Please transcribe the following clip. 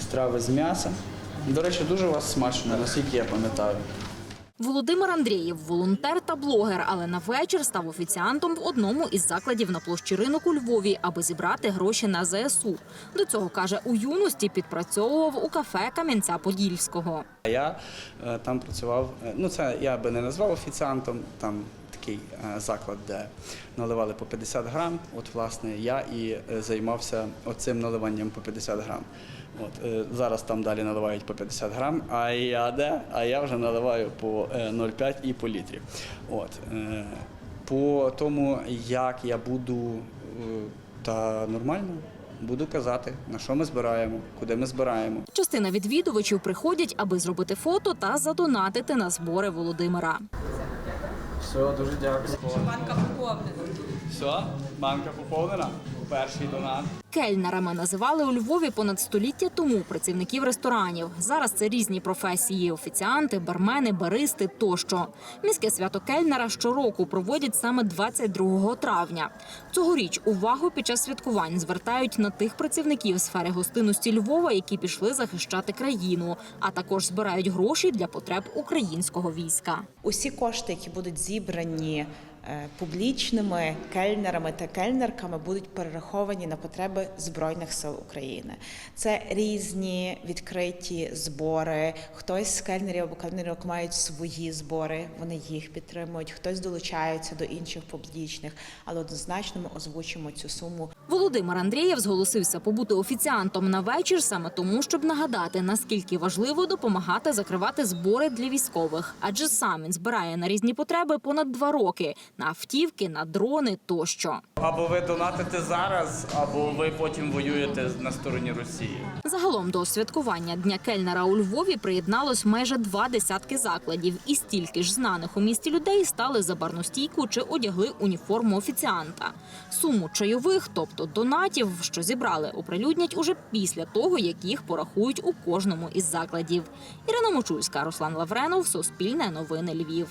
страви з м'яса. До речі, дуже у вас смачно, наскільки я пам'ятаю. Володимир Андрієв волонтер та блогер, але на вечір став офіціантом в одному із закладів на площі ринок у Львові, аби зібрати гроші на ЗСУ. До цього каже, у юності підпрацьовував у кафе Кам'янця Подільського. Я е, там працював, е, ну це я би не назвав офіціантом, там такий е, заклад, де наливали по 50 грам. От, власне, я і е, займався оцим наливанням по 50 грам. От, е, зараз там далі наливають по 50 грам, а я де? А я вже наливаю по е, 0,5 і по літрі. От, по тому, як я буду та нормально. Буду казати, на що ми збираємо, куди ми збираємо. Частина відвідувачів приходять, аби зробити фото та задонатити на збори Володимира. Все, дуже дякую. Банка поповнена. Все, банка поповнена. Перший донат. Кельнерами називали у Львові понад століття тому працівників ресторанів. Зараз це різні професії: офіціанти, бармени, баристи тощо. Міське свято Кельнера щороку проводять саме 22 травня. Цьогоріч увагу під час святкувань звертають на тих працівників сфери гостинності Львова, які пішли захищати країну, а також збирають гроші для потреб українського війська. Усі кошти, які будуть зібрані публічними кельнерами та кельнерками, будуть перераховані на потреби Збройних сил України. Це різні відкриті збори. Хтось з кельнерів або кельнерок мають свої збори, вони їх підтримують. Хтось долучається до інших публічних, але однозначно ми озвучимо цю суму Володимир Андрієв зголосився побути офіціантом на вечір саме тому, щоб нагадати, наскільки важливо допомагати закривати збори для військових, адже сам він збирає на різні потреби понад два роки на автівки, на дрони тощо. Або ви донатите зараз, або ви потім воюєте на стороні Росії. Загалом до святкування дня кельнера у Львові приєдналось майже два десятки закладів, і стільки ж знаних у місті людей стали за барну стійку чи одягли уніформу офіціанта. Суму чайових, тобто донатів, що зібрали, оприлюднять уже після того, як їх порахують у кожному із закладів. Ірина Мочульська, Руслан Лавренов, Суспільне новини Львів.